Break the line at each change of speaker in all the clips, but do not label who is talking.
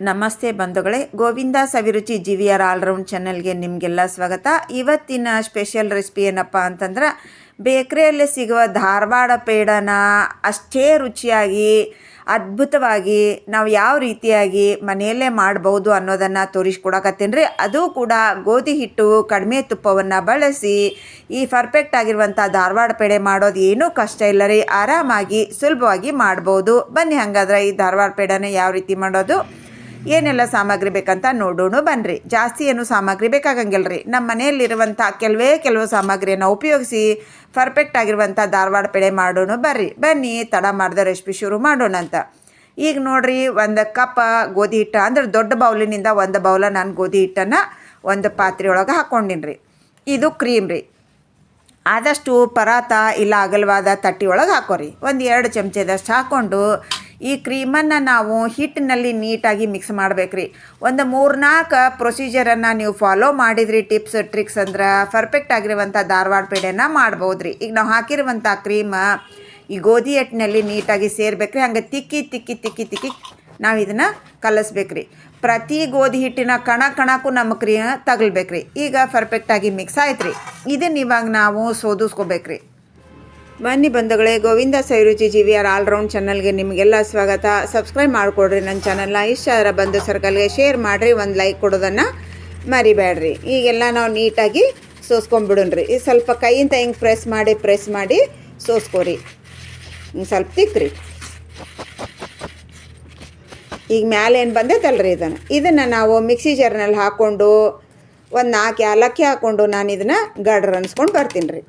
ನಮಸ್ತೆ ಬಂಧುಗಳೇ, ಗೋವಿಂದ ಸವಿರುಚಿ ಜಿವಿಯರ್ ಆಲ್ರೌಂಡ್ ಚಾನಲ್ಗೆ ನಿಮಗೆಲ್ಲ ಸ್ವಾಗತ. ಇವತ್ತಿನ ಸ್ಪೆಷಲ್ ರೆಸಿಪಿ ಏನಪ್ಪ ಅಂತಂದ್ರೆ, ಬೇಕ್ರಿಯಲ್ಲಿ ಸಿಗುವ ಧಾರವಾಡ ಪೇಡನ ಅಷ್ಟೇ ರುಚಿಯಾಗಿ, ಅದ್ಭುತವಾಗಿ ನಾವು ಯಾವ ರೀತಿಯಾಗಿ ಮನೆಯಲ್ಲೇ ಮಾಡ್ಬೋದು ಅನ್ನೋದನ್ನು ತೋರಿಸ್ಕೊಡಕತ್ತೀನಿ ರೀ. ಅದು ಕೂಡ ಗೋಧಿ ಹಿಟ್ಟು, ಕಡಿಮೆ ತುಪ್ಪವನ್ನು ಬಳಸಿ, ಈ ಪರ್ಫೆಕ್ಟ್ ಆಗಿರುವಂಥ ಧಾರವಾಡ ಪೇಡೆ ಮಾಡೋದು ಏನೂ ಕಷ್ಟ ಇಲ್ಲ ರೀ. ಆರಾಮಾಗಿ ಸುಲಭವಾಗಿ ಮಾಡ್ಬೋದು. ಬನ್ನಿ ಹಾಗಾದ್ರೆ ಈ ಧಾರವಾಡ ಪೇಡನ ಯಾವ ರೀತಿ ಮಾಡೋದು? ಏನೆಲ್ಲ ಸಾಮಗ್ರಿ ಬೇಕಂತ ನೋಡೋಣ ಬನ್ನಿರಿ ಜಾಸ್ತಿ ಏನು ಸಾಮಗ್ರಿ ಬೇಕಾಗಂಗಿಲ್ಲ ರೀ. ನಮ್ಮ ಮನೆಯಲ್ಲಿರುವಂಥ ಕೆಲವೇ ಕೆಲವು ಸಾಮಗ್ರಿಯನ್ನು ಉಪಯೋಗಿಸಿ ಪರ್ಫೆಕ್ಟ್ ಆಗಿರುವಂಥ ಧಾರವಾಡ ಪೇಡೆ ಮಾಡೋಣ ಬರ್ರಿ ಬನ್ನಿ, ತಡ ಮಾಡಿದ ರೆಸಿಪಿ ಶುರು ಮಾಡೋಣ ಅಂತ. ಈಗ ನೋಡ್ರಿ, ಒಂದು ಕಪ್ ಗೋಧಿ ಹಿಟ್ಟು, ಅಂದ್ರೆ ದೊಡ್ಡ ಬೌಲಿನಿಂದ ಒಂದು ಬೌಲ ನಾನು ಗೋಧಿ ಹಿಟ್ಟನ್ನು ಒಂದು ಪಾತ್ರೆ ಒಳಗೆ ಹಾಕ್ಕೊಂಡಿನಿ ರೀ ಇದು ಕ್ರೀಮ್ ರೀ. ಆದಷ್ಟು ಪರಾತ ಇಲ್ಲ ಅಗಲವಾದ ತಟ್ಟಿ ಒಳಗೆ ಹಾಕೋರಿ. ಒಂದು ಎರಡು ಚಮಚದಷ್ಟು ಹಾಕ್ಕೊಂಡು ಈ ಕ್ರೀಮನ್ನು ನಾವು ಹಿಟ್ಟಿನಲ್ಲಿ ನೀಟಾಗಿ ಮಿಕ್ಸ್ ಮಾಡಬೇಕ್ರಿ. ಒಂದು ಮೂರ್ನಾಲ್ಕು ಪ್ರೊಸೀಜರನ್ನು ನೀವು ಫಾಲೋ ಮಾಡಿದ್ರಿ ಟಿಪ್ಸ್ ಟ್ರಿಕ್ಸ್ ಅಂದ್ರೆ ಪರ್ಫೆಕ್ಟ್ ಆಗಿರುವಂಥ ಧಾರವಾಡ ಪೇಡೆನ ಮಾಡ್ಬೋದು ರೀ ಈಗ ನಾವು ಹಾಕಿರುವಂಥ ಕ್ರೀಮ್ ಈ ಗೋಧಿ ಹಿಟ್ಟಿನಲ್ಲಿ ನೀಟಾಗಿ ಸೇರ್ಬೇಕ್ರಿ. ಹಂಗೆ ತಿಕ್ಕಿ ತಿಕ್ಕಿ ತಿಕ್ಕಿ ತಿಕ್ಕಿ ನಾವು ಇದನ್ನು ಕಲಿಸ್ಬೇಕ್ರಿ. ಪ್ರತಿ ಗೋಧಿ ಹಿಟ್ಟಿನ ಕಣ ಕಣಕ್ಕೂ ನಮ್ಮ ಕ್ರಿಯ ತಗಲ್ಬೇಕ್ರಿ. ಈಗ ಪರ್ಫೆಕ್ಟಾಗಿ ಮಿಕ್ಸ್ ಆಯ್ತು ರೀ ಇದನ್ನ ಇವಾಗ ನಾವು ಸೋದಿಸ್ಕೋಬೇಕ್ರಿ. ಬನ್ನಿ ಬಂಧುಗಳೇ, ಗೋವಿಂದ ಸೈರುಚಿ ಆರ್ ಆಲ್ರೌಂಡ್ ಚಾನಲ್ಗೆ ನಿಮಗೆಲ್ಲ ಸ್ವಾಗತ. ಸಬ್ಸ್ಕ್ರೈಬ್ ಮಾಡಿಕೊಡ್ರಿ ನನ್ನ ಚಾನಲ್ನ. ಅದರ ಬಂಧು ಸರ್ಕಲ್ಗೆ ಶೇರ್ ಮಾಡಿರಿ, ಒಂದು ಲೈಕ್ ಕೊಡೋದನ್ನು ಮರಿಬೇಡ್ರಿ. ಈಗೆಲ್ಲ ನಾವು ನೀಟಾಗಿ ಸೋಸ್ಕೊಂಡ್ಬಿಡೋಣ್ರಿ. ಈ ಸ್ವಲ್ಪ ಕೈಯಿಂದ ಹಿಂಗೆ ಪ್ರೆಸ್ ಮಾಡಿ ಪ್ರೆಸ್ ಮಾಡಿ ಸೋಸ್ಕೊರಿ. ಹಿಂಗೆ ಸ್ವಲ್ಪ ತಿಕ್ಕ್ರಿ ಈಗ ಮ್ಯಾಲೆ ಏನು ಬಂದೈತಲ್ರಿ ಇದನ್ನು? ಇದನ್ನು ನಾವು ಮಿಕ್ಸಿ ಜರ್ನಲ್ಲಿ ಹಾಕ್ಕೊಂಡು, ಒಂದು ನಾಲ್ಕು ಏಲಕ್ಕಿ ಹಾಕ್ಕೊಂಡು ನಾನು ಇದನ್ನು ಗಡ್ರ ಅನ್ಸ್ಕೊಂಡು ಬರ್ತೀನಿ ರೀ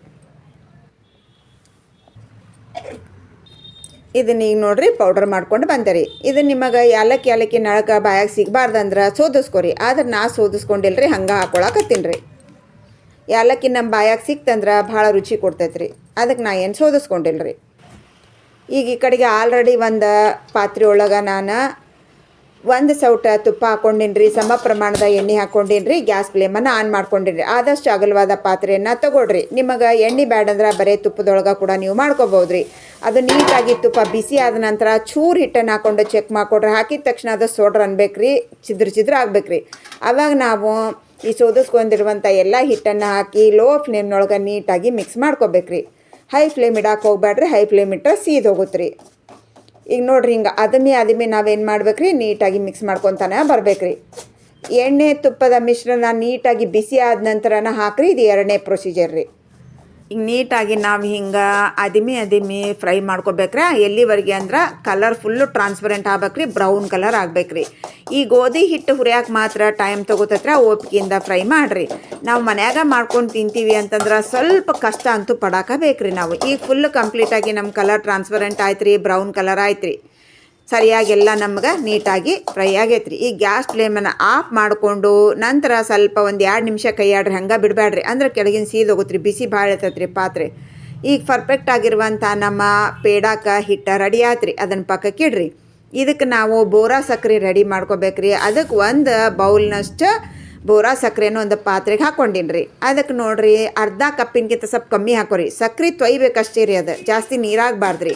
ಇದನ್ನ ಈಗ ನೋಡ್ರಿ ಪೌಡರ್ ಮಾಡ್ಕೊಂಡು ಬಂದೆ ರೀ ಇದು ನಿಮಗೆ ಯಾಲಕ್ಕಿ ಯಾಲಕ್ಕಿ, ನಳಕ, ಬಾಯಾಗ ಸಿಗಬಾರ್ದಂದ್ರೆ ಸೋದಿಸ್ಕೊರಿ. ಆದ್ರೆ ನಾ ಸೋದಿಸ್ಕೊಂಡಿಲ್ರಿ, ಹಂಗೆ ಹಾಕೊಳಕತ್ತೀನಿ ರೀ ಏಲಕ್ಕಿ ನಮ್ಮ ಬಾಯಾಗ ಸಿಕ್ತಂದ್ರೆ ಭಾಳ ರುಚಿ ಕೊಡ್ತೈತ್ರಿ. ಅದಕ್ಕೆ ನಾ ಏನು ಸೋದಿಸ್ಕೊಂಡಿಲ್ರಿ. ಈಗ ಈ ಕಡೆಗೆ ಆಲ್ರೆಡಿ ಒಂದು ಪಾತ್ರೆ ಒಳಗೆ ನಾನು ಒಂದು ಸೌಟ ತುಪ್ಪ ಹಾಕೊಂಡಿನ್ರಿ, ಸಮ ಪ್ರಮಾಣದ ಎಣ್ಣೆ ಹಾಕೊಂಡಿನ್ರಿ, ಗ್ಯಾಸ್ ಫ್ಲೇಮನ್ನು ಆನ್ ಮಾಡ್ಕೊಂಡಿರಿ ಆದಷ್ಟು ಅಗಲವಾದ ಪಾತ್ರೆಯನ್ನು ತಗೊಳ್ರಿ. ನಿಮಗೆ ಎಣ್ಣೆ ಬ್ಯಾಡಂದ್ರೆ ಬರೀ ತುಪ್ಪದೊಳಗೆ ಕೂಡ ನೀವು ಮಾಡ್ಕೋಬೋದ್ರಿ. ಅದು ನೀಟಾಗಿ ತುಪ್ಪ ಬಿಸಿ ಆದ ನಂತರ ಚೂರು ಹಿಟ್ಟನ್ನು ಹಾಕ್ಕೊಂಡು ಚೆಕ್ ಮಾಡ್ಕೊಡ್ರಿ. ಹಾಕಿದ ತಕ್ಷಣ ಅದು ಸೋಡ್ರ್ ಅನ್ಬೇಕು ರೀ ಚಿದ್ರ ಚಿದ್ರ ಆಗ್ಬೇಕು ರೀ ಅವಾಗ ನಾವು ಈ ಸೋದಿಸ್ಕೊಂಡಿರುವಂಥ ಎಲ್ಲ ಹಿಟ್ಟನ್ನು ಹಾಕಿ ಲೋ ಫ್ಲೇಮ್ನೊಳಗೆ ನೀಟಾಗಿ ಮಿಕ್ಸ್ ಮಾಡ್ಕೋಬೇಕ್ರಿ. ಹೈ ಫ್ಲೇಮ್ ಇಡಕ್ಕೆ ಹೋಗ್ಬೇಡ್ರಿ ಹೈ ಫ್ಲೇಮ್ ಇಟ್ಟರೆ ಸೀದ್ ಹೋಗುತ್ತೆ ರೀ ಈಗ ನೋಡ್ರಿ, ಹಿಂಗೆ ಅದಮಿ ಅದಮಿ ನಾವೇನು ಮಾಡ್ಬೇಕ್ರಿ? ನೀಟಾಗಿ ಮಿಕ್ಸ್ ಮಾಡ್ಕೊತಾನೆ ಬರ್ಬೇಕ್ರಿ. ಎಣ್ಣೆ ತುಪ್ಪದ ಮಿಶ್ರಣ ನೀಟಾಗಿ ಬಿಸಿ ಆದ ನಂತರನ ಹಾಕ್ರಿ, ಇದು ಎರಡನೇ ಪ್ರೊಸೀಜರ್ ರೀ. ಈಗ ನೀಟಾಗಿ ನಾವು ಹಿಂಗೆ ಅದಿಮಿ ಅದಿಮಿ ಫ್ರೈ ಮಾಡ್ಕೋಬೇಕ್ರಿ. ಎಲ್ಲಿವರೆಗೆ ಅಂದ್ರೆ ಕಲರ್ ಫುಲ್ಲು ಟ್ರಾನ್ಸ್ಪರೆಂಟ್ ಆಗ್ಬೇಕ್ರಿ ಬ್ರೌನ್ ಕಲರ್ ಆಗ್ಬೇಕ್ರಿ. ಈ ಗೋಧಿ ಹಿಟ್ಟು ಹುರಿಯಾಕೆ ಮಾತ್ರ ಟೈಮ್ ತೊಗೋತತ್ರ ಓಪಿಕೆಯಿಂದ ಫ್ರೈ ಮಾಡಿರಿ. ನಾವು ಮನ್ಯಾಗ ಮಾಡ್ಕೊಂಡು ತಿಂತೀವಿ ಅಂತಂದ್ರೆ ಸ್ವಲ್ಪ ಕಷ್ಟ ಅಂತೂ ಪಡಾಕ ಬೇಕ್ರಿ ನಾವು. ಈಗ ಫುಲ್ ಕಂಪ್ಲೀಟಾಗಿ ನಮ್ಮ ಕಲರ್ ಟ್ರಾನ್ಸ್ಪರೆಂಟ್ ಆಯ್ತು ರೀ ಬ್ರೌನ್ ಕಲರ್ ಆಯ್ತು ರೀ ಸರಿಯಾಗೆಲ್ಲ ನಮ್ಗೆ ನೀಟಾಗಿ ಫ್ರೈ ಆಗೈತೆ ರೀ ಈ ಗ್ಯಾಸ್ ಫ್ಲೇಮನ್ನು ಆಫ್ ಮಾಡಿಕೊಂಡು ನಂತರ ಸ್ವಲ್ಪ ಒಂದು ಎರಡು ನಿಮಿಷ ಕೈಯಾಡ್ರಿ ಹಂಗೆ ಬಿಡಬೇಡ್ರಿ ಅಂದ್ರೆ ಕೆಳಗಿನ ಸೀದೋಗುತ್ತೆ ಬಿಸಿ ಭಾಳ ಇರ್ತೈತ್ರಿ ಪಾತ್ರೆ. ಈಗ ಪರ್ಫೆಕ್ಟ್ ಆಗಿರುವಂಥ ನಮ್ಮ ಪೇಡಾಕ ಹಿಟ್ಟು ರೆಡಿ ಆತ್ರಿ. ಅದನ್ನು ಪಕ್ಕಕ್ಕೆ ಇಡ್ರಿ. ಇದಕ್ಕೆ ನಾವು ಬೋರಾ ಸಕ್ಕರೆ ರೆಡಿ ಮಾಡ್ಕೋಬೇಕ್ರಿ. ಅದಕ್ಕೆ ಒಂದು ಬೌಲ್ನಷ್ಟು ಬೋರಾ ಸಕ್ಕರೆನೂ ಒಂದು ಪಾತ್ರೆಗೆ ಹಾಕ್ಕೊಂಡಿನಿ ರೀ. ಅದಕ್ಕೆ ನೋಡಿರಿ ಅರ್ಧ ಕಪ್ಪಿನಕ್ಕಿಂತ ಸ್ವಲ್ಪ ಕಮ್ಮಿ ಹಾಕೋರಿ. ಸಕ್ಕರೆ ತೊಯ್ಬೇಕಷ್ಟೇ ರೀ ಅದು. ಜಾಸ್ತಿ ನೀರಾಗಬಾರ್ದು ರೀ.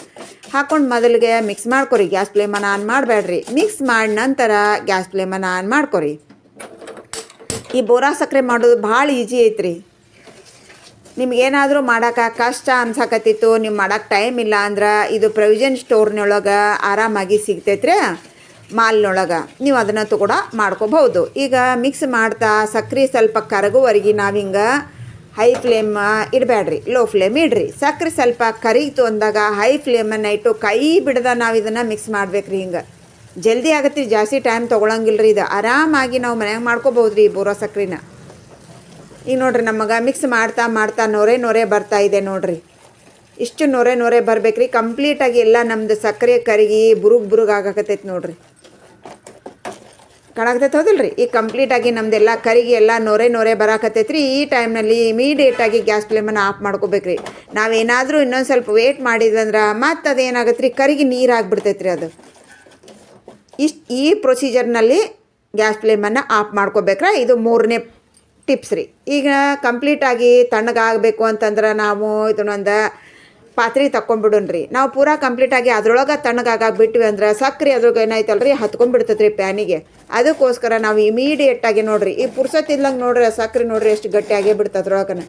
ಹಾಕೊಂಡು ಮೊದಲಿಗೆ ಮಿಕ್ಸ್ ಮಾಡ್ಕೊರಿ. ಗ್ಯಾಸ್ ಫ್ಲೇಮನ್ನು ಆನ್ ಮಾಡಬೇಡ್ರಿ. ಮಿಕ್ಸ್ ಮಾಡಿ ನಂತರ ಗ್ಯಾಸ್ ಫ್ಲೇಮನ್ನು ಆನ್ ಮಾಡ್ಕೊರಿ. ಈ ಬೋರಾ ಸಕ್ಕರೆ ಮಾಡೋದು ಭಾಳ ಈಜಿ ಐತ್ರಿ. ನಿಮ್ಗೇನಾದರೂ ಮಾಡೋಕೆ ಕಷ್ಟ ಅನ್ಸಕತ್ತಿತ್ತು ನೀವು ಮಾಡೋಕೆ ಟೈಮ್ ಇಲ್ಲ ಅಂದ್ರೆ ಇದು ಪ್ರೊವಿಷನ್ ಸ್ಟೋರ್ನೊಳಗೆ ಆರಾಮಾಗಿ ಸಿಗ್ತೈತ್ರಿ. ಮಾಲ್ನೊಳಗೆ ನೀವು ಅದನ್ನು ಕೂಡ ಮಾಡ್ಕೋಬಹುದು. ಈಗ ಮಿಕ್ಸ್ ಮಾಡ್ತಾ ಸಕ್ಕರೆ ಸ್ವಲ್ಪ ಕರಗುವರೆಗೆ ನಾವು ಹಿಂಗೆ ಹೈ ಫ್ಲೇಮ್ ಇಡಬೇಡ್ರಿ ಲೋ ಫ್ಲೇಮ್ ಇಡ್ರಿ. ಸಕ್ಕರೆ ಸ್ವಲ್ಪ ಕರಿತು ಅಂದಾಗ ಹೈ ಫ್ಲೇಮನ್ನು ಇಟ್ಟು ಕೈ ಬಿಡದ ನಾವು ಇದನ್ನು ಮಿಕ್ಸ್ ಮಾಡ್ಬೇಕ್ರಿ ಹಿಂಗೆ. ಜಲ್ದಿ ಆಗತ್ತೆ ಜಾಸ್ತಿ ಟೈಮ್ ತೊಗೊಳಂಗಿಲ್ಲ ರೀ ಇದು. ಆರಾಮಾಗಿ ನಾವು ಮನ್ಯಾಗ ಮಾಡ್ಕೋಬಹುದು ರೀ ಬೋರೋ ಸಕ್ರೆನ. ಈಗ ನೋಡ್ರಿ ನಮಗೆ ಮಿಕ್ಸ್ ಮಾಡ್ತಾ ಮಾಡ್ತಾ ನೊರೆ ನೊರೆ ಬರ್ತಾ ಇದೆ ನೋಡ್ರಿ. ಇಷ್ಟು ನೊರೆ ನೊರೆ ಬರ್ಬೇಕ್ರಿ. ಕಂಪ್ಲೀಟಾಗಿ ಎಲ್ಲ ನಮ್ಮದು ಸಕ್ಕರೆ ಕರಿಗಿ ಬುರುಗ್ ಬುರುಗ್ ಆಗಾಕತ್ತೈತೆ ನೋಡ್ರಿ. ಕಾಣಾಕತ್ತೈತೆ ಹೌದಿಲ್ಲ ರೀ ಈಗ ಕಂಪ್ಲೀಟಾಗಿ ನಮ್ದೆಲ್ಲ ಕರಿಗೆ ಎಲ್ಲ ನೊರೆ ನೊರೆ ಬರಾಕತ್ತೈತ್ರಿ. ಈ ಟೈಮ್ನಲ್ಲಿ ಇಮಿಡಿಯೇಟಾಗಿ ಗ್ಯಾಸ್ ಫ್ಲೇಮನ್ನು ಆಫ್ ಮಾಡ್ಕೋಬೇಕ್ರಿ. ನಾವೇನಾದರೂ ಇನ್ನೊಂದು ಸ್ವಲ್ಪ ವೇಟ್ ಮಾಡಿದ್ವಂದ್ರೆ ಮತ್ತೆ ಅದೇನಾಗತ್ತೆ ರೀ ಕರಿಗೆ ನೀರು ಆಗಿಬಿಡ್ತೈತೆ ರೀ ಅದು. ಇಷ್ಟು ಈ ಪ್ರೊಸೀಜರ್ನಲ್ಲಿ ಗ್ಯಾಸ್ ಫ್ಲೇಮನ್ನು ಆಫ್ ಮಾಡ್ಕೋಬೇಕ್ರೆ? ಇದು ಮೂರನೇ ಟಿಪ್ಸ್ ರೀ. ಈಗ ಕಂಪ್ಲೀಟಾಗಿ ತಣ್ಣಗಾಗಬೇಕು ಅಂತಂದ್ರೆ ನಾವು ಇದನ್ನೊಂದು ಪಾತ್ರೆ ತಕ್ಕೊಂಬಿಡುನ್ರಿ ನಾವು ಪೂರಾ ಕಂಪ್ಲೀಟಾಗಿ ಅದ್ರೊಳಗೆ ತಣ್ಣಗಾಗ ಬಿಟ್ವಿ ಅಂದ್ರೆ ಸಕ್ಕರೆ ಅದ್ರೊಳಗೆ ಏನಾಯ್ತಲ್ರಿ? ರೀ ರೀ ಪ್ಯಾನಿಗೆ. ಅದಕ್ಕೋಸ್ಕರ ನಾವು ಇಮಿಡಿಯೇಟಾಗಿ ನೋಡ್ರಿ. ಈ ಪುರ್ಸತ್ ಇಲ್ಲಂಗೆ ನೋಡ್ರಿ ಸಕ್ಕರೆ ನೋಡ್ರಿ ಎಷ್ಟು ಗಟ್ಟಿಯಾಗೇ ಬಿಡ್ತದೆ ಅದ್ರೊಳಗನ.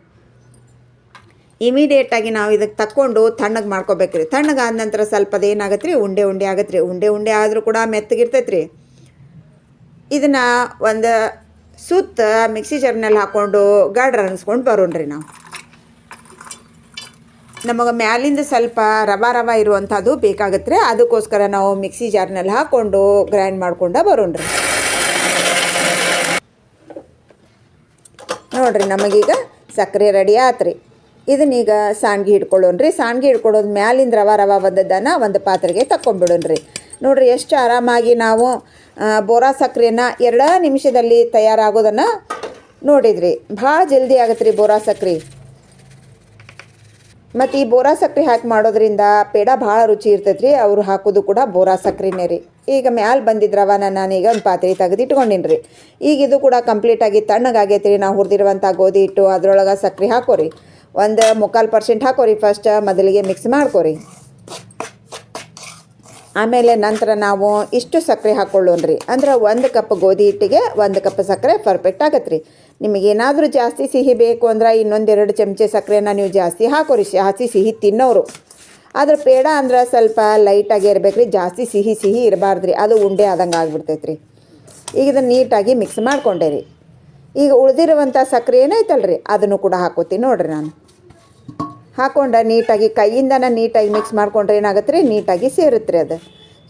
ಇಮಿಡಿಯೇಟಾಗಿ ನಾವು ಇದಕ್ಕೆ ತಕ್ಕೊಂಡು ತಣ್ಣಗೆ ಮಾಡ್ಕೋಬೇಕ್ರಿ. ತಣ್ಣಗಾದ ನಂತರ ಸ್ವಲ್ಪ ಅದೇನಾಗತ್ತೆ ರೀ ಉಂಡೆ ಉಂಡೆ ಆಗತ್ತೆ ರೀ ಉಂಡೆ ಉಂಡೆ ಆದರೂ ಕೂಡ ಮೆತ್ತಗಿರ್ತೈತೆ ರೀ ಇದನ್ನು ಒಂದು ಸುತ್ತ ಮಿಕ್ಸಿ ಜಾರ್ನಲ್ಲಿ ಹಾಕ್ಕೊಂಡು ಗಾಡ್ರ ಅನ್ನಿಸ್ಕೊಂಡು ಬರೋಣ್ರಿ ನಾವು. ನಮಗೆ ಮ್ಯಾಲಿಂದ ಸ್ವಲ್ಪ ರವ ರವ ಇರುವಂಥದ್ದು ಬೇಕಾಗತ್ತೆ ಅದಕ್ಕೋಸ್ಕರ ನಾವು ಮಿಕ್ಸಿ ಜಾರ್ನಲ್ಲಿ ಹಾಕ್ಕೊಂಡು ಗ್ರೈಂಡ್ ಮಾಡ್ಕೊಂಡು ಬರೋಣ್ರಿ. ನೋಡ್ರಿ ನಮಗೀಗ ಸಕ್ಕರೆ ರೆಡಿ ಆತ್ರಿ. ಇದನ್ನೀಗ ಸಾಂಡ್ಗಿ ಹಿಡ್ಕೊಳ್ಳೋಣ್ರಿ. ಸಾಂಡ್ಗಿ ಹಿಡ್ಕೊಳ್ಳೋದು ಮ್ಯಾಲಿಂದ ರವ ರವ ಬಂದದ್ದನ್ನು ಒಂದು ಪಾತ್ರೆಗೆ ತಕ್ಕೊಂಬಿಡೋಣ್ರಿ. ನೋಡ್ರಿ ಎಷ್ಟು ಆರಾಮಾಗಿ ನಾವು ಬೋರಾ ಸಕ್ಕರೆನ ಎರಡು ನಿಮಿಷದಲ್ಲಿ ತಯಾರಾಗೋದನ್ನು ನೋಡಿದ್ರಿ. ಭಾಳ ಜಲ್ದಿ ಆಗತ್ತೆ ರೀ ಬೋರಾ ಸಕ್ರೆ. ಮತ್ತು ಈ ಬೋರಾ ಸಕ್ರೆ ಹಾಕಿ ಮಾಡೋದ್ರಿಂದ ಪೇಡ ಭಾಳ ರುಚಿ ಇರ್ತೈತೆ ರೀ ಅವರು ಹಾಕೋದು ಕೂಡ ಬೋರಾ ಸಕ್ರೆನೇ ರೀ. ಈಗ ಮ್ಯಾಲೆ ಬಂದಿದ್ರವ ನಾನೀಗ ಒಂದು ಪಾತ್ರೆ ತೆಗೆದು ಇಟ್ಕೊಂಡಿನಿ ರೀ. ಈಗ ಇದು ಕೂಡ ಕಂಪ್ಲೀಟಾಗಿ ತಣ್ಣಗಾಗೈತೆ ರೀ ನಾವು ಹುರಿದಿರುವಂಥ ಗೋಧಿ ಹಿಟ್ಟು, ಅದರೊಳಗೆ ಸಕ್ರೆ ಹಾಕೋರಿ. ಒಂದು ಮುಕ್ಕಾಲು ಪರ್ಸೆಂಟ್ ಹಾಕೋರಿ ಫಸ್ಟ್ ಮೊದಲಿಗೆ ಮಿಕ್ಸ್ ಮಾಡ್ಕೋರಿ. ಆಮೇಲೆ ನಂತರ ನಾವು ಇಷ್ಟು ಸಕ್ಕರೆ ಹಾಕ್ಕೊಳ್ಳೋಣ್ರಿ ಅಂದ್ರೆ ಒಂದು ಕಪ್ ಗೋಧಿ ಹಿಟ್ಟಿಗೆ ಒಂದು ಕಪ್ ಸಕ್ಕರೆ ಪರ್ಫೆಕ್ಟ್ ಆಗತ್ತೆ ರೀ ನಿಮಗೇನಾದರೂ ಜಾಸ್ತಿ ಸಿಹಿ ಬೇಕು ಅಂದ್ರೆ ಇನ್ನೊಂದೆರಡು ಚಮಚೆ ಸಕ್ಕರೆನ ನೀವು ಜಾಸ್ತಿ ಹಾಕೋರಿ, ಜಾಸ್ತಿ ಸಿಹಿ ತಿನ್ನೋರು. ಆದರೆ ಪೇಡ ಅಂದ್ರೆ ಸ್ವಲ್ಪ ಲೈಟಾಗಿ ಇರ್ಬೇಕು ರೀ ಜಾಸ್ತಿ ಸಿಹಿ ಸಿಹಿ ಇರಬಾರ್ದು ರೀ ಅದು ಉಂಡೆ ಆದಂಗೆ ಆಗಿಬಿಡ್ತೈತೆ ರೀ ಈಗ ಇದನ್ನು ನೀಟಾಗಿ ಮಿಕ್ಸ್ ಮಾಡ್ಕೊಂಡೆ ರೀ ಈಗ ಉಳಿದಿರುವಂಥ ಸಕ್ಕರೆ ಏನೈತಲ್ಲ ರೀ ಅದನ್ನು ಕೂಡ ಹಾಕೋತೀನಿ ನೋಡ್ರಿ ನಾನು. ಹಾಕೊಂಡ ನೀಟಾಗಿ ಕೈಯಿಂದನ ನೀಟಾಗಿ ಮಿಕ್ಸ್ ಮಾಡ್ಕೊಂಡ್ರೆ ಏನಾಗುತ್ತೆ ರೀ ನೀಟಾಗಿ ಸೇರುತ್ತೆ ರೀ ಅದು.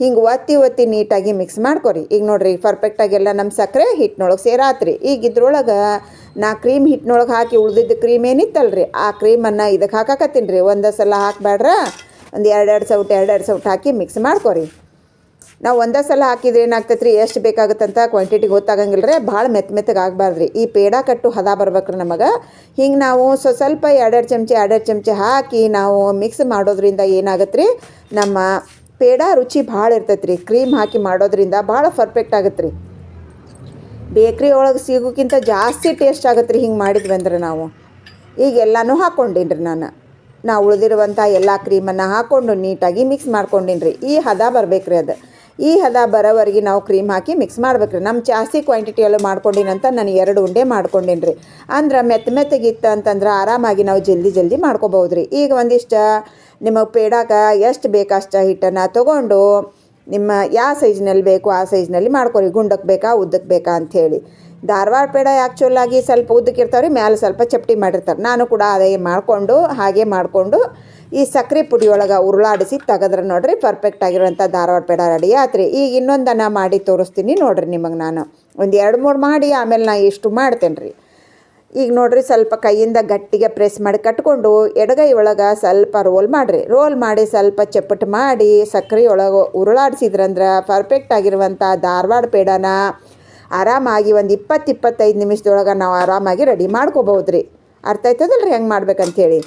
ಹಿಂಗೆ ಒತ್ತಿ ಒತ್ತಿ ನೀಟಾಗಿ ಮಿಕ್ಸ್ ಮಾಡ್ಕೊರಿ. ಈಗ ನೋಡ್ರಿ ಪರ್ಫೆಕ್ಟಾಗೆಲ್ಲ ನಮ್ಮ ಸಕ್ಕರೆ ಹಿಟ್ಟಿನೊಳಗೆ ಸೇರಾತ್ರಿ. ಈಗ ಇದ್ರೊಳಗೆ ನಾ ಕ್ರೀಮ್ ಹಿಟ್ಟಿನೊಳಗೆ ಹಾಕಿ ಉಳ್ದಿದ್ದ ಕ್ರೀಮ್ ಏನಿತ್ತಲ್ಲ ರೀ ಆ ಕ್ರೀಮನ್ನು ಇದಕ್ಕೆ ಹಾಕಾಕತ್ತೀನಿ ರೀ. ಒಂದೇ ಸಲ ಹಾಕಬೇಡ್ರ ಒಂದು ಎರಡೆರಡು ಸೌಟ್ ಎರಡೆರಡು ಸೌಟ್ ಹಾಕಿ ಮಿಕ್ಸ್ ಮಾಡ್ಕೊರಿ. ನಾವು ಒಂದೇ ಸಲ ಹಾಕಿದ್ರೆ ಏನಾಗ್ತೈತೆ ರೀ ಎಷ್ಟು ಬೇಕಾಗುತ್ತಂತ ಕ್ವಾಂಟಿಟಿ ಗೊತ್ತಾಗಂಗಿಲ್ಲ ರೀ ಭಾಳ ಮೆತ್ತ ಮೆತ್ತಗೆ ಆಗಬಾರ್ದು ರೀ ಈ ಪೇಡ ಕಟ್ಟು ಹದ ಬರ್ಬೇಕ್ರಿ ನಮಗೆ. ಹಿಂಗೆ ನಾವು ಸ್ವ ಸ್ವಲ್ಪ ಎರಡೆರಡು ಚಮಚೆ ಎರಡೆರಡು ಚಮಚೆ ಹಾಕಿ ನಾವು ಮಿಕ್ಸ್ ಮಾಡೋದ್ರಿಂದ ಏನಾಗತ್ತೆ ರೀ ನಮ್ಮ ಪೇಡ ರುಚಿ ಭಾಳ ಇರ್ತೈತೆ ರೀ ಕ್ರೀಮ್ ಹಾಕಿ ಮಾಡೋದ್ರಿಂದ ಭಾಳ ಪರ್ಫೆಕ್ಟ್ ಆಗುತ್ತೆ ರೀ ಬೇಕ್ರಿ ಒಳಗೆ ಸಿಗೋಕ್ಕಿಂತ ಜಾಸ್ತಿ ಟೇಸ್ಟ್ ಆಗುತ್ತೆ ರೀ ಹಿಂಗೆ ಮಾಡಿದ್ವಿ ಅಂದ್ರೆ ನಾವು. ಈಗ ಎಲ್ಲನೂ ಹಾಕ್ಕೊಂಡೀನಿ ರೀ ನಾನು. ನಾ ಉಳಿದಿರುವಂಥ ಎಲ್ಲ ಕ್ರೀಮನ್ನು ಹಾಕ್ಕೊಂಡು ನೀಟಾಗಿ ಮಿಕ್ಸ್ ಮಾಡ್ಕೊಂಡೀನಿ ರೀ ಈ ಹದ ಬರ್ಬೇಕು ರೀ ಅದು. ಈ ಹದ ಬರೋವರೆಗೆ ನಾವು ಕ್ರೀಮ್ ಹಾಕಿ ಮಿಕ್ಸ್ ಮಾಡ್ಬೇಕು ರೀ ನಮ್ಮ ಜಾಸ್ತಿ ಕ್ವಾಂಟಿಟಿಯಲ್ಲೂ ಮಾಡ್ಕೊಂಡಿನಂತ ನಾನು ಎರಡು ಉಂಡೆ ಮಾಡ್ಕೊಂಡೀನಿ ರೀ ಅಂದ್ರೆ ಮೆತ್ತ ಮೆತ್ತಗಿತ್ತು ಅಂತಂದ್ರೆ ಆರಾಮಾಗಿ ನಾವು ಜಲ್ದಿ ಜಲ್ದಿ ಮಾಡ್ಕೋಬೋದು ರೀ ಈಗ ಒಂದಿಷ್ಟು ನಿಮಗೆ ಪೇಡಾಕ ಎಷ್ಟು ಬೇಕು ಅಷ್ಟು ಹಿಟ್ಟನ್ನು ತೊಗೊಂಡು ನಿಮ್ಮ ಯಾವ ಸೈಜ್ನಲ್ಲಿ ಬೇಕು ಆ ಸೈಜ್ನಲ್ಲಿ ಮಾಡ್ಕೊರಿ. ಗುಂಡಕ್ಕೆ ಬೇಕಾ ಉದ್ದಕ್ಕೆ ಬೇಕಾ ಅಂಥೇಳಿ ಧಾರವಾಡ ಪೇಡ ಆ್ಯಕ್ಚುಲಾಗಿ ಸ್ವಲ್ಪ ಉದ್ದಕ್ಕಿರ್ತಾವೆ ರೀ ಮ್ಯಾಲೆ ಸ್ವಲ್ಪ ಚಪ್ಪಟಿ ಮಾಡಿರ್ತಾರೆ. ನಾನು ಕೂಡ ಅದೇ ಮಾಡಿಕೊಂಡು, ಹಾಗೆ ಮಾಡಿಕೊಂಡು ಈ ಸಕ್ಕರೆ ಪುಡಿಯೊಳಗೆ ಉರುಳಾಡಿಸಿ ತೆಗೆದ್ರೆ ನೋಡ್ರಿ ಪರ್ಫೆಕ್ಟ್ ಆಗಿರೋಂಥ ಧಾರವಾಡ ಪೇಡ ರೆಡಿ ಆತ್ರಿ. ಈಗ ಇನ್ನೊಂದನ್ನು ಮಾಡಿ ತೋರಿಸ್ತೀನಿ ನೋಡ್ರಿ ನಿಮಗೆ ನಾನು. ಒಂದು ಎರಡು ಮೂರು ಮಾಡಿ, ಆಮೇಲೆ ನಾ ಇಷ್ಟು ಮಾಡ್ತೇನೆ ರೀ ಈಗ ನೋಡ್ರಿ ಸ್ವಲ್ಪ ಕೈಯಿಂದ ಗಟ್ಟಿಗೆ ಪ್ರೆಸ್ ಮಾಡಿ ಕಟ್ಕೊಂಡು, ಎಡಗೈ ಒಳಗೆ ಸ್ವಲ್ಪ ರೋಲ್ ಮಾಡಿರಿ. ರೋಲ್ ಮಾಡಿ ಸ್ವಲ್ಪ ಚಪ್ಪಟ್ ಮಾಡಿ ಸಕ್ಕರೆ ಒಳಗೆ ಉರುಳಾಡಿಸಿದ್ರಂದ್ರೆ ಪರ್ಫೆಕ್ಟ್ ಆಗಿರುವಂಥ ಧಾರವಾಡ ಪೇಡನ ಆರಾಮಾಗಿ ಒಂದು ಇಪ್ಪತ್ತು ಇಪ್ಪತ್ತೈದು ನಿಮಿಷದೊಳಗೆ ನಾವು ಆರಾಮಾಗಿ ರೆಡಿ ಮಾಡ್ಕೋಬೋದು ರೀ ಅರ್ಥ ಆಯ್ತದಲ್ಲ ರೀ ಹೆಂಗೆ ಮಾಡ್ಬೇಕಂತೇಳಿ.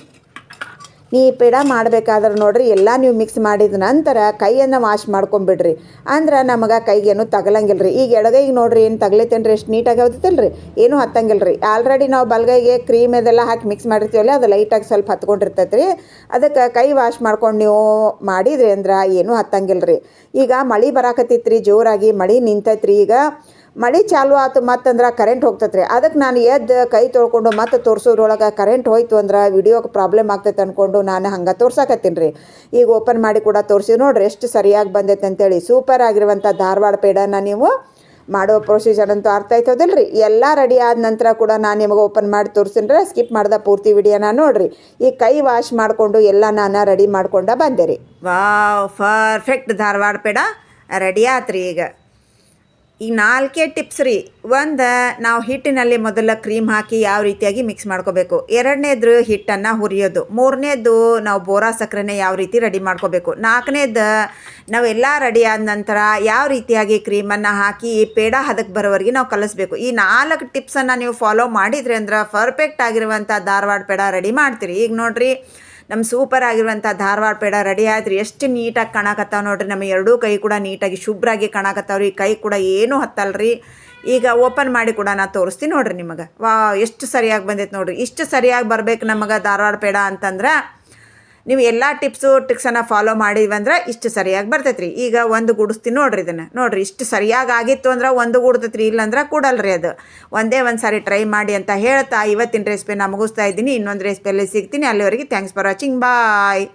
ನೀ ಪೇಡ ಮಾಡಬೇಕಾದ್ರೆ ನೋಡ್ರಿ, ಎಲ್ಲ ನೀವು ಮಿಕ್ಸ್ ಮಾಡಿದ ನಂತರ ಕೈಯನ್ನು ವಾಶ್ ಮಾಡ್ಕೊಂಬಿಡ್ರಿ. ಅಂದ್ರೆ ನಮಗೆ ಕೈಗೇನು ತಗಲಂಗಿಲ್ಲ ರೀ ಈಗ ಎಡಗೈಗೆ ನೋಡ್ರಿ, ಏನು ತಗಲೈತೇನ್ರಿ? ಎಷ್ಟು ನೀಟಾಗಿ ಹೌದತ್ತಲ್ಲ ರೀ ಏನೂ ಹತ್ತಂಗಿಲ್ಲ ರೀ ಆಲ್ರೆಡಿ ನಾವು ಬಲಗೈಗೆ ಕ್ರೀಮ್ ಇದೆಲ್ಲ ಹಾಕಿ ಮಿಕ್ಸ್ ಮಾಡಿರ್ತೀವಲ್ಲ, ಅದು ಲೈಟಾಗಿ ಸ್ವಲ್ಪ ಹತ್ಕೊಂಡಿರ್ತೈತೆ ರೀ ಅದಕ್ಕೆ ಕೈ ವಾಶ್ ಮಾಡ್ಕೊಂಡು ನೀವು ಮಾಡಿದ್ರಿ ಅಂದ್ರೆ ಏನೂ ಹತ್ತಂಗಿಲ್ಲ ರೀ ಈಗ ಮಳೆ ಬರಾಕತ್ತೈತ್ರಿ, ಜೋರಾಗಿ ಮಳೆ ನಿಂತೈತ್ರಿ. ಈಗ ಮಳೆ ಚಾಲು ಆತು ಮತ್ತಂದ್ರೆ ಕರೆಂಟ್ ಹೋಗ್ತೈತೆ ರೀ ಅದಕ್ಕೆ ನಾನು ಎದ್ದು ಕೈ ತೊಳ್ಕೊಂಡು ಮತ್ತೆ ತೋರಿಸೋದ್ರೊಳಗೆ ಕರೆಂಟ್ ಹೋಯ್ತು ಅಂದ್ರೆ ವಿಡಿಯೋಗೆ ಪ್ರಾಬ್ಲಮ್ ಆಗ್ತೈತೆ ಅಂದ್ಕೊಂಡು ನಾನು ಹಂಗೆ ತೋರ್ಸಾಕತ್ತೀನಿ ರೀ ಈಗ ಓಪನ್ ಮಾಡಿ ಕೂಡ ತೋರಿಸಿ ನೋಡ್ರಿ ಎಷ್ಟು ಸರಿಯಾಗಿ ಬಂದೈತೆ ಅಂತೇಳಿ. ಸೂಪರ್ ಆಗಿರುವಂಥ ಧಾರವಾಡ ಪೇಡನ ನೀವು ಮಾಡೋ ಪ್ರೊಸೀಜರ್ ಅಂತೂ ಅರ್ಥ ಆಯ್ತದಲ್ಲ ರೀ ಎಲ್ಲ ರೆಡಿ ಆದ ನಂತರ ಕೂಡ ನಾನು ನಿಮಗೆ ಓಪನ್ ಮಾಡಿ ತೋರ್ಸಿನ್ರಿ ಸ್ಕಿಪ್ ಮಾಡ್ದೆ ಪೂರ್ತಿ ವಿಡಿಯೋನ ನೋಡ್ರಿ. ಈ ಕೈ ವಾಶ್ ಮಾಡಿಕೊಂಡು ಎಲ್ಲ ನಾನು ರೆಡಿ ಮಾಡ್ಕೊಂಡ ಬಂದೆ ರೀ. Wow perfect Dharwad peda. Ready ಆತ್ರಿ ಈಗ. ಈಗ ನಾಲ್ಕೇ ಟಿಪ್ಸ್ ರೀ. ಒಂದು, ನಾವು ಹಿಟ್ಟಿನಲ್ಲಿ ಮೊದಲ ಕ್ರೀಮ್ ಹಾಕಿ ಯಾವ ರೀತಿಯಾಗಿ ಮಿಕ್ಸ್ ಮಾಡ್ಕೋಬೇಕು. ಎರಡನೇದು ಹಿಟ್ಟನ್ನು ಹುರಿಯೋದು. ಮೂರನೇದು ನಾವು ಬೋರಾ ಸಕ್ಕರೆನೇ ಯಾವ ರೀತಿ ರೆಡಿ ಮಾಡ್ಕೋಬೇಕು. ನಾಲ್ಕನೇದು ನಾವೆಲ್ಲ ರೆಡಿ ಆದ ನಂತರ ಯಾವ ರೀತಿಯಾಗಿ ಕ್ರೀಮನ್ನು ಹಾಕಿ ಈ ಪೇಡ ಹದಕ್ಕೆ ಬರೋವರೆಗೆ ನಾವು ಕಲಿಸ್ಬೇಕು. ಈ ನಾಲ್ಕು ಟಿಪ್ಸನ್ನು ನೀವು ಫಾಲೋ ಮಾಡಿದ್ರಿ ಅಂದ್ರೆ ಪರ್ಫೆಕ್ಟ್ ಆಗಿರುವಂಥ ಧಾರವಾಡ ಪೇಡ ರೆಡಿ ಮಾಡ್ತೀರಿ. ಈಗ ನೋಡ್ರಿ ನಮ್ಮ ಸೂಪರ್ ಆಗಿರುವಂಥ ಧಾರವಾಡ ಪೇಡ ರೆಡಿ ಆಯ್ತು ಎಷ್ಟು ನೀಟಾಗಿ ಕಾಣಕತ್ತಾವ ನೋಡ್ರಿ. ನಮ್ಮ ಎರಡೂ ಕೈ ಕೂಡ ನೀಟಾಗಿ ಶುಭ್ರಾಗಿ ಕಾಣಕತ್ತಾವ್ರಿ ಕೈ ಕೂಡ ಏನೂ ಹತ್ತಲ್ರಿ. ಈಗ ಓಪನ್ ಮಾಡಿ ಕೂಡ ನಾ ತೋರಿಸ್ತೀನಿ ನೋಡ್ರಿ ನಿಮಗೆ. ವಾ, ಎಷ್ಟು ಸರಿಯಾಗಿ ಬಂದೈತೆ ನೋಡ್ರಿ. ಇಷ್ಟು ಸರಿಯಾಗಿ ಬರ್ಬೇಕು ನಮಗೆ ಧಾರವಾಡ ಪೇಡ ಅಂತಂದ್ರೆ ನೀವು ಎಲ್ಲ ಟಿಪ್ಸು ಟ್ರಿಕ್ಸನ್ನು ಫಾಲೋ ಮಾಡಿವಂದ್ರೆ ಇಷ್ಟು ಸರಿಯಾಗಿ ಬರ್ತೈತ್ರಿ. ಈಗ ಒಂದು ಗುಡಿಸ್ತೀನಿ ನೋಡ್ರಿ ಇದನ್ನು. ನೋಡ್ರಿ, ಇಷ್ಟು ಸರಿಯಾಗಿ ಆಗಿತ್ತು ಅಂದ್ರೆ ಒಂದು ಗುಡ್ತೈತ್ರಿ ಇಲ್ಲಾಂದ್ರೆ ಕೂಡಲ್ರಿ ಅದು. ಒಂದೇ ಒಂದು ಸಾರಿ ಟ್ರೈ ಮಾಡಿ ಅಂತ ಹೇಳ್ತಾ ಇವತ್ತಿನ ರೆಸಿಪಿ ನಾ ಮುಗಿಸ್ತಾ ಇದ್ದೀನಿ. ಇನ್ನೊಂದು ರೆಸಿಪಿಯಲ್ಲಿ ಸಿಗ್ತೀನಿ. ಅಲ್ಲಿವರೆಗೆ ಥ್ಯಾಂಕ್ಸ್ ಫಾರ್ ವಾಚಿಂಗ್ ಬಾಯ್